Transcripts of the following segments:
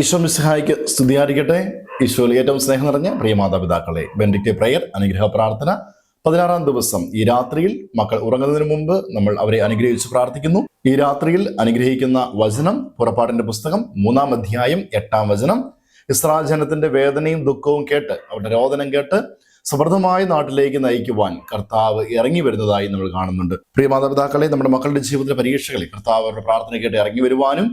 ഈശോ മിസ്ഹായിക്ക് സ്തുതിയായിരിക്കട്ടെ. ഈശോയിൽ ഏറ്റവും സ്നേഹം നിറഞ്ഞ പ്രിയ മാതാപിതാക്കളെ ബെൻഡിക്റ്റ് പ്രയർ അനുഗ്രഹ പ്രാർത്ഥന. പതിനാറാം ദിവസം ഈ രാത്രിയിൽ മക്കൾ ഉറങ്ങുന്നതിന് മുമ്പ് നമ്മൾ അവരെ അനുഗ്രഹിച്ച് പ്രാർത്ഥിക്കുന്നു. ഈ രാത്രിയിൽ അനുഗ്രഹിക്കുന്ന വചനം പുറപ്പാടിന്റെ പുസ്തകം മൂന്നാം അധ്യായം എട്ടാം വചനം. ഇസ്രാജനത്തിന്റെ വേദനയും ദുഃഖവും കേട്ട് അവരുടെ രോദനം കേട്ട് സമൃദ്ധമായ നാട്ടിലേക്ക് നയിക്കുവാൻ കർത്താവ് ഇറങ്ങി വരുന്നതായി നമ്മൾ കാണുന്നുണ്ട്. പ്രിയ മാതാപിതാക്കളെ നമ്മുടെ മക്കളുടെ ജീവിതത്തിലെ പരീക്ഷകളിൽ കർത്താവ് അവരുടെ പ്രാർത്ഥന കേട്ട് ഇറങ്ങി വരുവാനും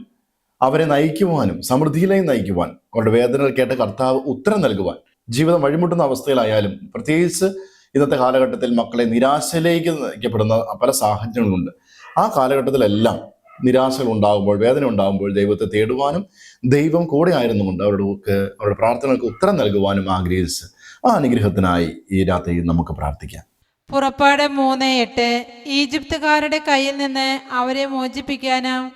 അവരെ നയിക്കുവാനും സമൃദ്ധിയിലേക്ക് നയിക്കുവാൻ അവരുടെ വേദനകൾ കേട്ട കർത്താവ് ഉത്തരം നൽകുവാൻ ജീവിതം വഴിമുട്ടുന്ന അവസ്ഥയിലായാലും പ്രത്യേകിച്ച് ഇന്നത്തെ കാലഘട്ടത്തിൽ മക്കളെ നിരാശയിലേക്ക് നയിക്കപ്പെടുന്ന പല സാഹചര്യങ്ങളുണ്ട് ആ കാലഘട്ടത്തിലെല്ലാം നിരാശകൾ ഉണ്ടാകുമ്പോൾ വേദന ഉണ്ടാകുമ്പോൾ ദൈവത്തെ തേടുവാനും ദൈവം കൂടെ ആയിരുന്നുകൊണ്ട് അവരുടെ അവരുടെ പ്രാർത്ഥനകൾക്ക് ഉത്തരം നൽകുവാനും ആഗ്രഹിച്ച് ആ അനുഗ്രഹത്തിനായി ഈ രാത്രി നമുക്ക് പ്രാർത്ഥിക്കാം. പുറപ്പാട് മൂന്ന് എട്ട് ഈജിപ്തുകാരുടെ കയ്യിൽ നിന്ന് അവരെ മോചിപ്പിക്കാനും.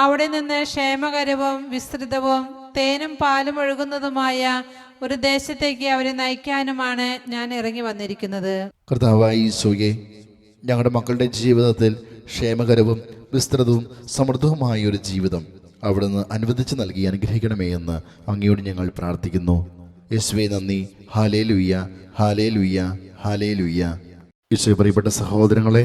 അവിടെ നിന്ന് ക്ഷേമകരവും വിസ്തൃതവും തേനും പാലും ഒഴുകുന്നതുമായ ഒരു ദേശത്തേക്ക് അവരെ നയിക്കാനുമാണ് ഞാൻ ഇറങ്ങി വന്നിരിക്കുന്നത്. കർത്താവായി ഞങ്ങളുടെ മക്കളുടെ ജീവിതത്തിൽ ക്ഷേമകരവും വിസ്തൃതവും സമൃദ്ധവുമായ ഒരു ജീവിതം അവിടുന്ന് അനുവദിച്ച് നൽകി അനുഗ്രഹിക്കണമേ എന്ന് അങ്ങയോട് ഞങ്ങൾ പ്രാർത്ഥിക്കുന്നു. യേശുവെ നന്ദി. ഹാലേ ലുയ്യ ഹാലേ ലുയ്യ ഹാലേ ലുയ്യ യേശുവെ പ്രിയപ്പെട്ട സഹോദരങ്ങളെ